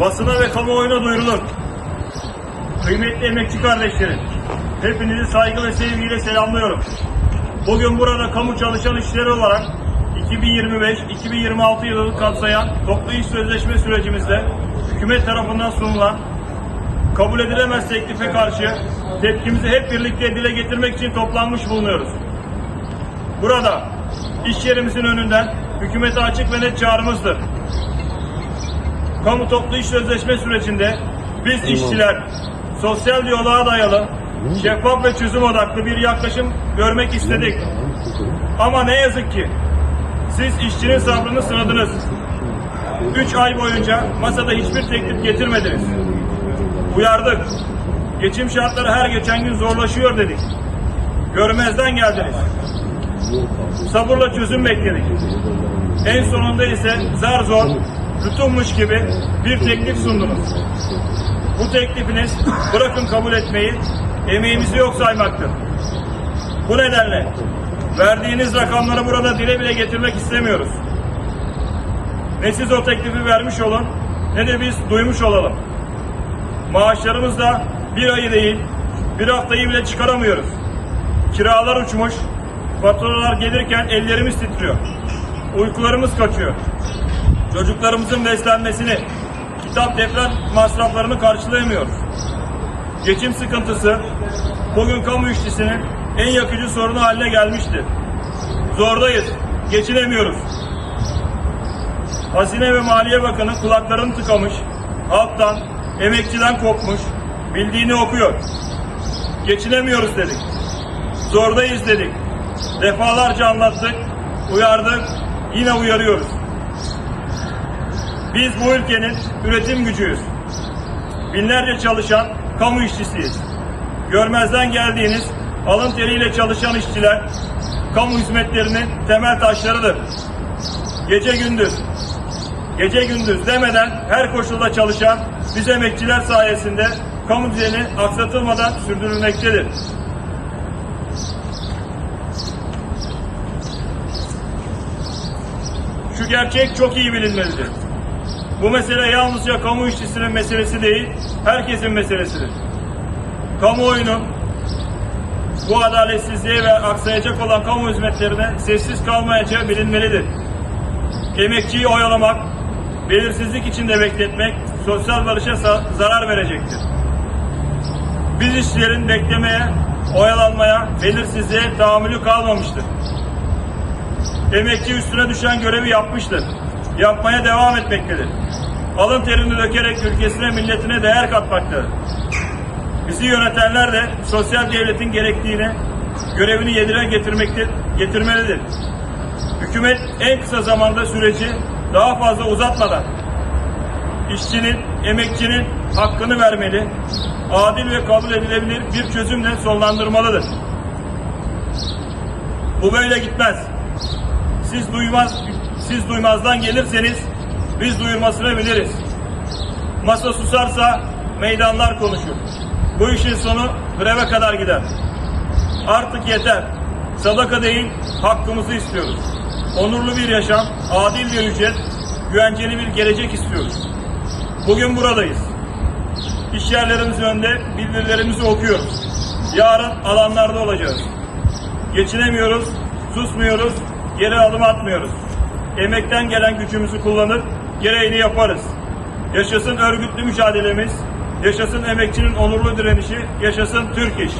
basına ve kamuoyuna duyurulur. Kıymetli emekçi kardeşlerim, hepinizi saygı ve sevgiyle selamlıyorum. Bugün burada kamu çalışan işleri olarak 2025-2026 yılını kapsayan toplu iş sözleşme sürecimizde hükümet tarafından sunulan kabul edilemez teklife karşı tepkimizi hep birlikte dile getirmek için toplanmış bulunuyoruz. Burada iş yerimizin önünden hükümete açık ve net çağrımızdır. Kamu toplu iş sözleşme sürecinde biz işçiler sosyal diyaloğa dayalı, şeffaf ve çözüm odaklı bir yaklaşım görmek istedik. Ama ne yazık ki siz işçinin sabrını sınadınız. Üç ay boyunca masada hiçbir teklif getirmediniz. Uyardık. Geçim şartları her geçen gün zorlaşıyor dedik. Görmezden geldiniz. Sabırla çözüm bekledik. En sonunda ise zar zor, tutunmuş gibi bir teklif sundunuz. Bu teklifiniz bırakın kabul etmeyi, emeğimizi yok saymaktır. Bu nedenle verdiğiniz rakamları burada dile bile getirmek istemiyoruz. Ne siz o teklifi vermiş olun ne de biz duymuş olalım. Maaşlarımız da bir ayı değil, bir haftayı bile çıkaramıyoruz. Kiralar uçmuş, faturalar gelirken ellerimiz titriyor. Uykularımız kaçıyor. Çocuklarımızın beslenmesini, kitap defter masraflarını karşılayamıyoruz. Geçim sıkıntısı bugün kamu işçisinin en yakıcı sorunu haline gelmiştir. Zordayız, geçinemiyoruz. Hazine ve Maliye Bakanı kulaklarını tıkamış, halktan, emekçiden kopmuş, bildiğini okuyor. Geçinemiyoruz dedik. Zordayız dedik. Defalarca anlattık, uyardık, yine uyarıyoruz. Biz bu ülkenin üretim gücüyüz. Binlerce çalışan kamu işçisiyiz. Görmezden geldiğiniz alın teriyle çalışan işçiler kamu hizmetlerinin temel taşlarıdır. Gece gündüz, gece gündüz demeden her koşulda çalışan biz emekçiler sayesinde kamu düzeni aksatılmadan sürdürülmektedir. Şu gerçek çok iyi bilinmelidir. Bu mesele yalnızca kamu işçisinin meselesi değil, herkesin meselesidir. Kamuoyunun bu adaletsizliğe ve aksayacak olan kamu hizmetlerine sessiz kalmayacağı bilinmelidir. Emekçiyi oyalamak, belirsizlik içinde bekletmek sosyal barışa zarar verecektir. Biz işçilerin beklemeye, oyalanmaya, belirsizliğe tahammülü kalmamıştır. Emekçi üstüne düşen görevi yapmıştır. Yapmaya devam etmektedir. Alın terini dökerek ülkesine, milletine değer katmaktadır. Bizi yönetenler de sosyal devletin gerektiğini, görevini yerine getirmektir, getirmelidir. Hükümet en kısa zamanda süreci daha fazla uzatmadan işçinin, emekçinin hakkını vermeli, adil ve kabul edilebilir bir çözümle sonlandırmalıdır. Bu böyle gitmez. Siz duymaz, siz duymazdan gelirseniz biz duyurmasını biliriz. Masa susarsa meydanlar konuşur. Bu işin sonu greve kadar gider. Artık yeter. Sadaka değil, hakkımızı istiyoruz. Onurlu bir yaşam, adil bir ücret, güvenceli bir gelecek istiyoruz. Bugün buradayız. İş yerlerimizin önünde bildirilerimizi okuyoruz. Yarın alanlarda olacağız. Geçinemiyoruz, susmuyoruz, geri adım atmıyoruz. Emekten gelen gücümüzü kullanır, gereğini yaparız. Yaşasın örgütlü mücadelemiz, yaşasın emekçinin onurlu direnişi, yaşasın Türk iş.